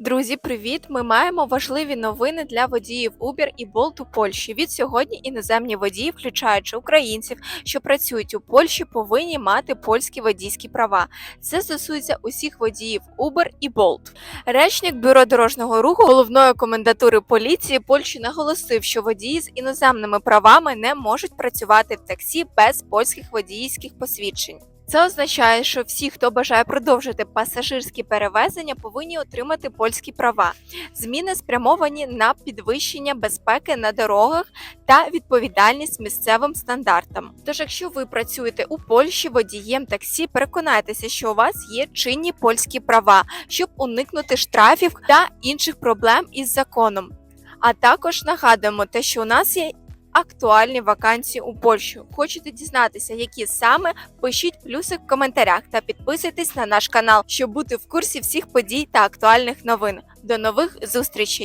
Друзі, привіт! Ми маємо важливі новини для водіїв Uber і Bolt у Польщі. Від сьогодні іноземні водії, включаючи українців, що працюють у Польщі, повинні мати польські водійські права. Це стосується усіх водіїв Uber і Bolt. Речник бюро дорожнього руху головної комендатури поліції Польщі наголосив, що водії з іноземними правами не можуть працювати в таксі без польських водійських посвідчень. Це означає, що всі, хто бажає продовжити пасажирські перевезення, повинні отримати польські права. Зміни спрямовані на підвищення безпеки на дорогах та відповідальність місцевим стандартам. Тож, якщо ви працюєте у Польщі водієм таксі, переконайтеся, що у вас є чинні польські права, щоб уникнути штрафів та інших проблем із законом. А також нагадуємо те, що у нас є актуальні вакансії у Польщу. Хочете дізнатися, які саме? Пишіть плюси в коментарях та підписуйтесь на наш канал, щоб бути в курсі всіх подій та актуальних новин. До нових зустрічей!